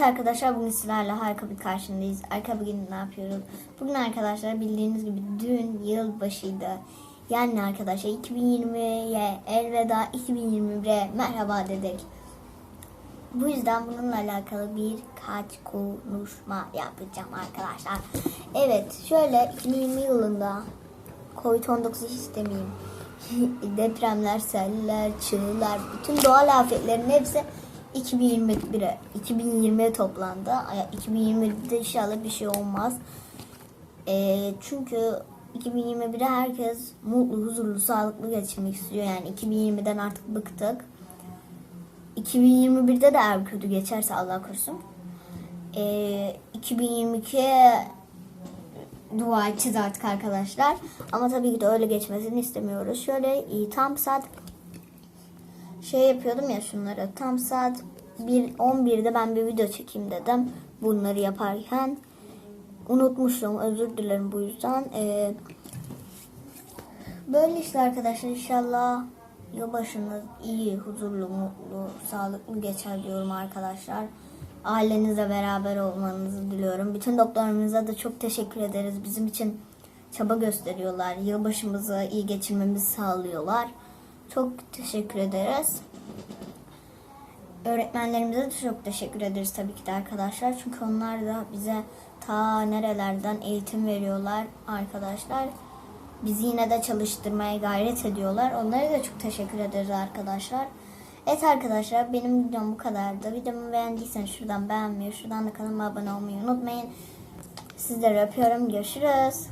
Arkadaşlar bugün sizlerle harika bir karşındayız. Arka bugün ne yapıyoruz? Bugün arkadaşlar bildiğiniz gibi dün yılbaşıydı. Yani arkadaşlar 2020'ye elveda 2021'e merhaba dedik. Bu yüzden bununla alakalı birkaç konuşma yapacağım arkadaşlar. Evet şöyle 2020 yılında Covid-19 hiç demeyeyim. Depremler, seller, çığlar, bütün doğal afetlerin hepsi 2021'e, 2020'ye toplandı. Ay, 2021'de inşallah bir şey olmaz. Ee, çünkü 2021'e herkes mutlu, huzurlu, sağlıklı geçirmek istiyor. Yani 2020'den artık bıktık. 2021'de de eğer kötü geçerse Allah korusun. Ee, 2022'ye dua edeceğiz artık arkadaşlar. Ama tabii ki de öyle geçmesini istemiyoruz. Şöyle e, tam saat şey yapıyordum ya şunları. Tam saat 1 11'de ben bir video çekeyim dedim. Bunları yaparken unutmuşum. Özür dilerim bu yüzden. Ee, böyle işte arkadaşlar inşallah yılbaşınız iyi, huzurlu, mutlu, sağlıklı geçer diyorum arkadaşlar. Ailenizle beraber olmanızı diliyorum. Bütün doktorlarımıza da çok teşekkür ederiz. Bizim için çaba gösteriyorlar. Yılbaşımızı iyi geçirmemizi sağlıyorlar. Çok teşekkür ederiz. Öğretmenlerimize de çok teşekkür ederiz tabii ki de arkadaşlar. Çünkü onlar da bize ta nerelerden eğitim veriyorlar arkadaşlar. Bizi yine de çalıştırmaya gayret ediyorlar. Onlara da çok teşekkür ederiz arkadaşlar. Evet arkadaşlar benim videom bu kadardı. Videomu beğendiyseniz şuradan beğenmeyi, şuradan da kanalıma abone olmayı unutmayın. Sizleri öpüyorum. Görüşürüz.